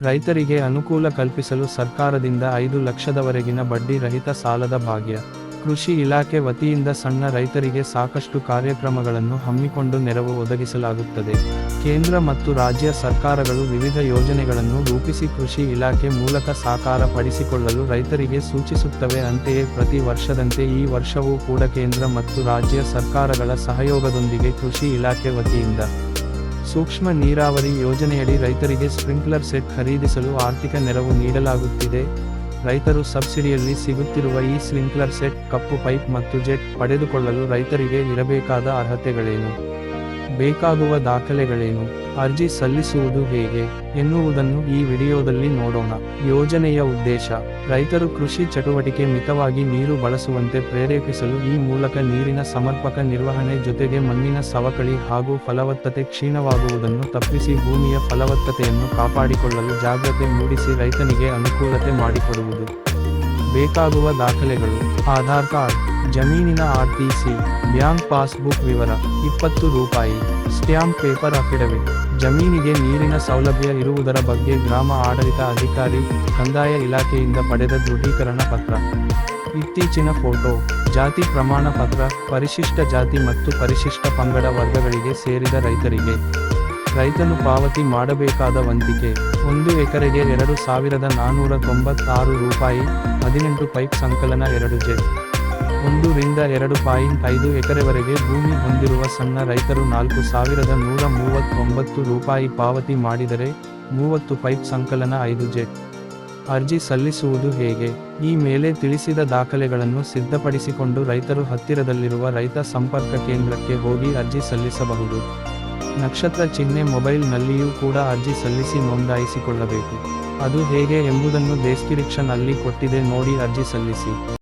ರೈತರಿಗೆ ಅನುಕೂಲ ಕಲ್ಪಿಸಲು ಸರ್ಕಾರದಿಂದ ಐದು ಲಕ್ಷದವರೆಗಿನ ಬಡ್ಡಿ ರಹಿತ ಸಾಲದ ಭಾಗ್ಯ. ಕೃಷಿ ಇಲಾಖೆ ವತಿಯಿಂದ ಸಣ್ಣ ರೈತರಿಗೆ ಸಾಕಷ್ಟು ಕಾರ್ಯಕ್ರಮಗಳನ್ನು ಹಮ್ಮಿಕೊಂಡು ನೆರವು ಒದಗಿಸಲಾಗುತ್ತದೆ. ಕೇಂದ್ರ ಮತ್ತು ರಾಜ್ಯ ಸರ್ಕಾರಗಳು ವಿವಿಧ ಯೋಜನೆಗಳನ್ನು ರೂಪಿಸಿ ಕೃಷಿ ಇಲಾಖೆ ಮೂಲಕ ಸಾಕಾರ ಪಡಿಸಿಕೊಳ್ಳಲು ರೈತರಿಗೆ ಸೂಚಿಸುತ್ತವೆ ಅಂತೆಯೇ ಪ್ರತಿ ವರ್ಷದಂತೆ ಈ ವರ್ಷವೂ ಕೂಡ ಕೇಂದ್ರ ಮತ್ತು ರಾಜ್ಯ ಸರ್ಕಾರಗಳ ಸಹಯೋಗದೊಂದಿಗೆ ಕೃಷಿ ಇಲಾಖೆ ವತಿಯಿಂದ ಸೂಕ್ಷ್ಮ ನೀರಾವರಿ ಯೋಜನೆಯಡಿ ರೈತರಿಗೆ ಸ್ಪ್ರಿಂಕ್ಲರ್ ಸೆಟ್ ಖರೀದಿಸಲು ಆರ್ಥಿಕ ನೆರವು ನೀಡಲಾಗುತ್ತಿದೆ. ರೈತರು ಸಬ್ಸಿಡಿಯಲ್ಲಿ ಸಿಗುತ್ತಿರುವ ಈ ಸ್ಪ್ರಿಂಕ್ಲರ್ ಸೆಟ್, ಕಪ್ಪು ಪೈಪ್ ಮತ್ತು ಜೆಟ್ ಪಡೆದುಕೊಳ್ಳಲು ರೈತರಿಗೆ ಇರಬೇಕಾದ ಅರ್ಹತೆಗಳೇನು? ಬೇಕಾಗುವ ದಾಖಲೆಗಳೇನು? ಅರ್ಜಿ ಸಲ್ಲಿಸುವುದು ಹೇಗೆ ಎನ್ನುವುದನ್ನು ಈ ವಿಡಿಯೋದಲ್ಲಿ ನೋಡೋಣ. ಯೋಜನೆಯ ಉದ್ದೇಶ, ರೈತರು ಕೃಷಿ ಚಟುವಟಿಕೆ ಮಿತವಾಗಿ ನೀರು ಬಳಸುವಂತೆ ಪ್ರೇರೇಪಿಸಲು ಈ ಮೂಲಕ ನೀರಿನ ಸಮರ್ಪಕ ನಿರ್ವಹಣೆ ಜೊತೆಗೆ ಮಣ್ಣಿನ ಸವಕಳಿ ಹಾಗೂ ಫಲವತ್ತತೆ ಕ್ಷೀಣವಾಗುವುದನ್ನು ತಪ್ಪಿಸಿ ಭೂಮಿಯ ಫಲವತ್ತತೆಯನ್ನು ಕಾಪಾಡಿಕೊಳ್ಳಲು ಜಾಗ್ರತೆ ಮೂಡಿಸಿ ರೈತನಿಗೆ ಅನುಕೂಲತೆ ಮಾಡಿಕೊಡುವುದು. ಬೇಕಾಗುವ ದಾಖಲೆಗಳು, ಆಧಾರ್ ಕಾರ್ಡ್, ಜಮೀನಿನ R T C, bank passbook ವಿವರ, ಇಪ್ಪತ್ತು ರೂಪಾಯಿ, ಸ್ಟ್ಯಾಂಪ್ ಪೇಪರ್ ಅಫಿಡವಿಟ್. ಜಮೀನಿಗೆ ನೀರಿನ ಸೌಲಭ್ಯ ಇರುವುದರ ಬಗ್ಗೆ ಗ್ರಾಮ ಆಡಳಿತ ಅಧಿಕಾರಿ, ಕಂದಾಯ ಇಲಾಖೆಯಿಂದ ಪಡೆದ ದೃಢೀಕರಣ ಪತ್ರ. ಇತ್ತೀಚಿನ ಫೋಟೋ, ಜಾತಿ ಪ್ರಮಾಣ ಪತ್ರ, ಪರಿಶಿಷ್ಟ ಜಾತಿ ಮತ್ತು ಪರಿಶಿಷ್ಟ ಪಂಗಡ ವರ್ಗಗಳಿಗೆ ಸೇರಿದ ರೈತರಿಗೆ. ರೈತನು ಪಾವತಿ ಮಾಡಬೇಕಾದ ವಂತಿಕೆ. ಒಂದು ಎಕರೆಗೆ ಎರಡು ಸಾವಿರದ ನಾನ್ನೂರ ತೊಂಬತ್ತಾರು ರೂಪಾಯಿ, ಹದಿನೆಂಟು ಪೈಪ್ ಸಂಕಲನ ಎರಡು ಜೆಟ್ ಒಂದು ರಿಂದ ಎರಡು ಪಾಯಿಂಟ್ ಐದು ಎಕರೆವರೆಗೆ ಭೂಮಿ ಹೊಂದಿರುವ ಸಣ್ಣ ರೈತರು ನಾಲ್ಕು ಸಾವಿರದ ನೂರ ಮೂವತ್ತೊಂಬತ್ತು ರೂಪಾಯಿ ಪಾವತಿ ಮಾಡಿದರೆ ಮೂವತ್ತು ಪೈಪ್ ಸಂಕಲನ ಐದು ಜೆಟ್ ಅರ್ಜಿ ಸಲ್ಲಿಸುವುದು ಹೇಗೆ? ಈ ಮೇಲೆ ತಿಳಿಸಿದ ದಾಖಲೆಗಳನ್ನು ಸಿದ್ಧಪಡಿಸಿಕೊಂಡು ರೈತರು ಹತ್ತಿರದಲ್ಲಿರುವ ರೈತ ಸಂಪರ್ಕ ಕೇಂದ್ರಕ್ಕೆ ಹೋಗಿ ಅರ್ಜಿ ಸಲ್ಲಿಸಬಹುದು. ನಕ್ಷತ್ರ ಚಿಹ್ನೆ ಮೊಬೈಲ್ನಲ್ಲಿಯೂ ಕೂಡ ಅರ್ಜಿ ಸಲ್ಲಿಸಿ ನೋಂದಾಯಿಸಿಕೊಳ್ಳಬೇಕು. ಅದು ಹೇಗೆ ಎಂಬುದನ್ನು ಡೆಸ್ಕ್ರಿಪ್ಷನ್ ಅಲ್ಲಿ ಕೊಟ್ಟಿದೆ ನೋಡಿ ಅರ್ಜಿ ಸಲ್ಲಿಸಿ.